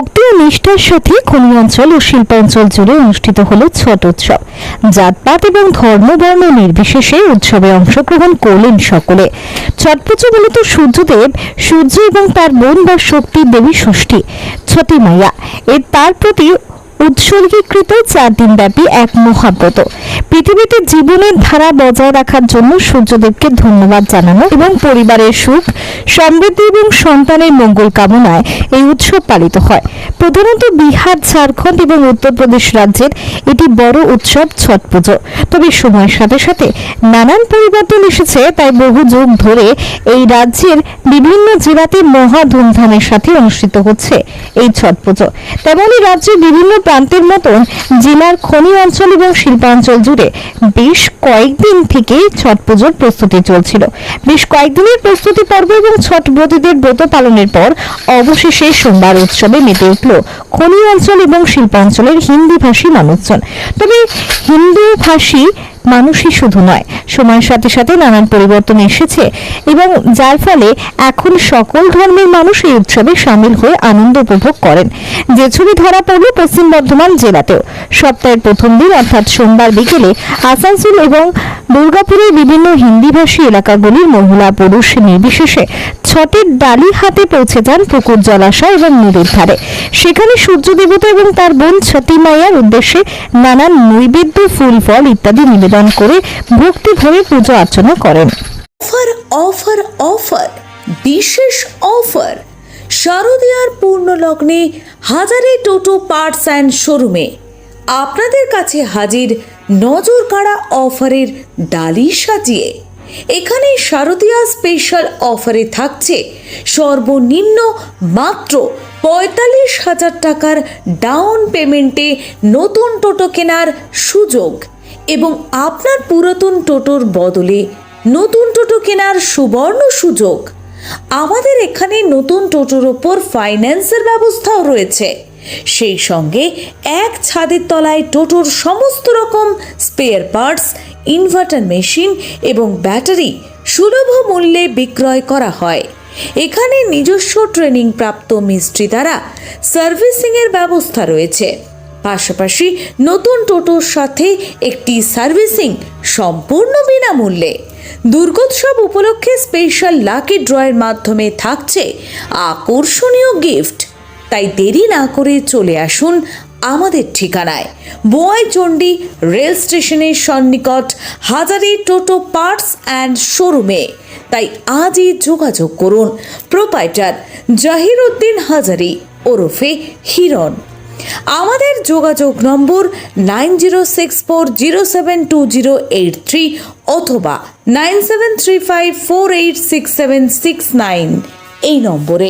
ভক্তি ও নিষ্ঠার সাথে খনি অঞ্চল ও শিল্পাঞ্চল জুড়ে অনুষ্ঠিত হলো ছট উৎসব। জাতপাত এবং ধর্ম বর্ণ নির্বিশেষে উৎসবে অংশগ্রহণ করলেন সকলে। ছট পুজো মূলত সূর্যদেব সূর্য এবং তার বোন বা শক্তি দেবী ষষ্ঠী, ছটি মাইয়া এর তার প্রতি উৎসর্গীকৃত চার দিনব্যাপী এক মহাব্রত। পৃথিবীতে জীবনের ধারা বজায় রাখার জন্য সূর্যদেবকে ধন্যবাদ জানানো এবং পরিবারের সুখ, সমৃদ্ধি এবং সন্তানের মঙ্গল কামনায় এই উৎসব পালিত হয়। প্রধানত বিহার, ঝাড়খণ্ড এবং উত্তরপ্রদেশ রাজ্যের এটি বড় উৎসব ছট পুজো। তবে সময়ের সাথে সাথে নানান পরিবর্তন এসেছে, তাই বহু যুগ ধরে এই রাজ্যের বিভিন্ন জেলাতে মহা ধুমধামের সাথে অনুষ্ঠিত হচ্ছে। এই ছট পুজো। তেমনি রাজ্যের বিভিন্ন প্রান্তের মতন জেলার খনি অঞ্চল এবং শিল্পাঞ্চল জুড়ে বেশ কয়েকদিন থেকে ছট পুজোর প্রস্তুতি চলছিল। বেশ কয়েকদিনের প্রস্তুতি পর্ব এবং ছট ব্রতীদের ব্রত পালনের পর অবশেষে সোমবার উৎসবে মেতে উঠল খনি অঞ্চল এবং শিল্পাঞ্চলের হিন্দি ভাষী মানুষজন তবে হিন্দু ভাষী মানুষই শুধু নয়। সময়ের সাথে সাথে নানান পরিবর্তন এসেছে এবং যার ফলে এখন সকল ধর্মের মানুষ এই উৎসবে সামিল হয়ে আনন্দ উপভোগ করেন। যে ছবি ধরা পড়ল পশ্চিম বর্ধমান জেলাতেও। সপ্তাহের প্রথম দিন অর্থাৎ সোমবার বিকেলে আসানসোল এবং দুর্গাপুরের বিভিন্ন হিন্দিভাষী এলাকাগুলির মহিলা পুরুষ নির্বিশেষে ছটের ডালি হাতে পৌঁছে যান পুকুর জলাশয় এবং নদীর ধারে। সেখানে সূর্য দেবতা এবং তার বোন ছটি মাইয়ার উদ্দেশ্যে নানান নৈবেদ্য, ফুল, ফল ইত্যাদি নিবেদন করে ভক্তি ভরে পুজো অর্চনা করেন। অফার অফার অফার, বিশেষ অফার। শারদীয়ার পূর্ণ লগ্নে হাজারে টোটো, পার্টস অ্যান্ড শোরুমে আপনাদের কাছে হাজির নজর কাড়া অফারের ডালি সাজিয়ে। এখানে শারদীয়া স্পেশাল অফারে থাকছে সর্বনিম্ন মাত্র পঁয়তাল্লিশ হাজার টাকার ডাউন পেমেন্টে নতুন টোটো কেনার সুযোগ এবং আপনার পুরাতন টোটোর বদলে নতুন টোটো কেনার সুবর্ণ সুযোগ। আমাদের এখানে নতুন টোটোর ওপর ফাইন্যান্সের ব্যবস্থাও রয়েছে। সেই সঙ্গে এক ছাদের তলায় টোটোর সমস্ত রকম স্পেয়ার পার্টস ইনভার্টার মেশিন এবং ব্যাটারি সুলভ মূল্যে বিক্রয় করা হয়। এখানে নিজস্ব ট্রেনিং প্রাপ্ত মিস্ত্রি দ্বারা সার্ভিসিংয়ের ব্যবস্থা রয়েছে। পাশাপাশি নতুন টোটোর সাথে একটি সার্ভিসিং সম্পূর্ণ বিনামূল্যে। দুর্গোৎসব উপলক্ষে স্পেশাল লাকি ড্রয়ের মাধ্যমে থাকছে আকর্ষণীয় গিফট তাই দেরি না করে চলে আসুন আমাদের ঠিকানায়। বোয়াইচণ্ডী রেল স্টেশনের সন্নিকট হাজারি টোটো পার্টস অ্যান্ড শোরুমে। তাই আজই যোগাযোগ করুন। প্রোপাইটার জাহির উদ্দিন হাজারি ওরফে হিরণ। আমাদের যোগাযোগ number nine zero six four zero seven two zero eight three অথবা nine seven three five four eight six seven six nine এই নম্বরে।